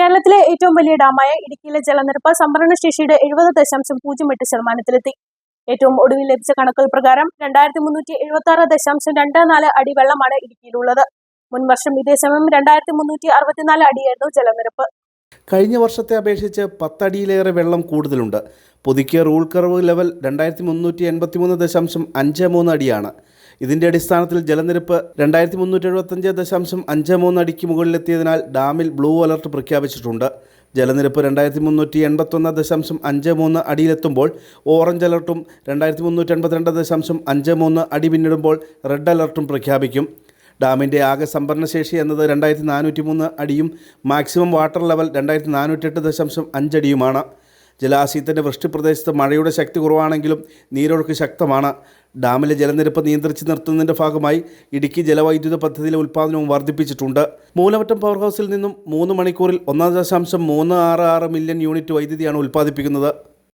കേരളത്തിലെ ഏറ്റവും വലിയ ഡാമായ ഇടുക്കിയിലെ ജലനിരപ്പ് സംഭരണ ശേഷിയുടെ എഴുപത് ദശാംശം പൂജ്യം എട്ട് ശതമാനത്തിലെത്തി. ഏറ്റവും ഒടുവിൽ ലഭിച്ച കണക്കുകൾ പ്രകാരം രണ്ടായിരത്തി മുന്നൂറ്റി എഴുപത്തി ആറ് ദശാംശം രണ്ട് നാല് അടി വെള്ളമാണ് ഇടുക്കിയിലുള്ളത്. മുൻ വർഷം ഇതേ സമയം രണ്ടായിരത്തി മുന്നൂറ്റി അറുപത്തിനാല് അടിയായിരുന്നു ജലനിരപ്പ്. കഴിഞ്ഞ വർഷത്തെ അപേക്ഷിച്ച് പത്തടിയിലേറെ വെള്ളം കൂടുതലുണ്ട്. പുതുക്കിയ റൂൾ കർവ് ലെവൽ രണ്ടായിരത്തി മുന്നൂറ്റി എൺപത്തി മൂന്ന് ദശാംശം അഞ്ച് മൂന്ന് അടിയാണ്. ഇതിന്റെ അടിസ്ഥാനത്തിൽ ജലനിരപ്പ് രണ്ടായിരത്തി മുന്നൂറ്റി എഴുപത്തഞ്ച് ദശാംശം അഞ്ച് മൂന്ന് അടിക്ക് മുകളിലെത്തിയതിനാൽ ഡാമിൽ ബ്ലൂ അലർട്ട് പ്രഖ്യാപിച്ചിട്ടുണ്ട്. ജലനിരപ്പ് രണ്ടായിരത്തി മുന്നൂറ്റി എൺപത്തൊന്ന് ദശാംശം അഞ്ച് മൂന്ന് അടിയിലെത്തുമ്പോൾ ഓറഞ്ച് അലർട്ടും രണ്ടായിരത്തി മുന്നൂറ്റി എൺപത്തിരണ്ട് ദശാംശം അഞ്ച് മൂന്ന് അടി പിന്നിടുമ്പോൾ റെഡ് അലർട്ടും പ്രഖ്യാപിക്കും. ഡാമിന്റെ ആകെ സംഭരണശേഷി എന്നത് രണ്ടായിരത്തി നാനൂറ്റി മൂന്ന് അടിയും മാക്സിമം വാട്ടർ ലെവൽ രണ്ടായിരത്തി നാനൂറ്റി എട്ട് ദശാംശം അഞ്ചടിയുമാണ് ജലാശയത്തിന്റെ വൃഷ്ടിപ്രദേശത്ത് മഴയുടെ ശക്തി കുറവാണെങ്കിലും നീരൊഴുക്ക് ശക്തമാണ്. ഡാമിലെ ജലനിരപ്പ് നിയന്ത്രിച്ച് നിർത്തുന്നതിന്റെ ഭാഗമായി ഇടുക്കി ജലവൈദ്യുത പദ്ധതിയിലെ ഉൽപ്പാദനവും വർദ്ധിപ്പിച്ചിട്ടുണ്ട്. മൂലമറ്റം പവർ ഹൗസിൽ നിന്നും മൂന്ന് മണിക്കൂറിൽ ഒന്നാം ദശാംശം മൂന്ന് ആറ് ആറ് മില്യൺ യൂണിറ്റ് വൈദ്യുതിയാണ് ഉൽപ്പാദിപ്പിക്കുന്നത്.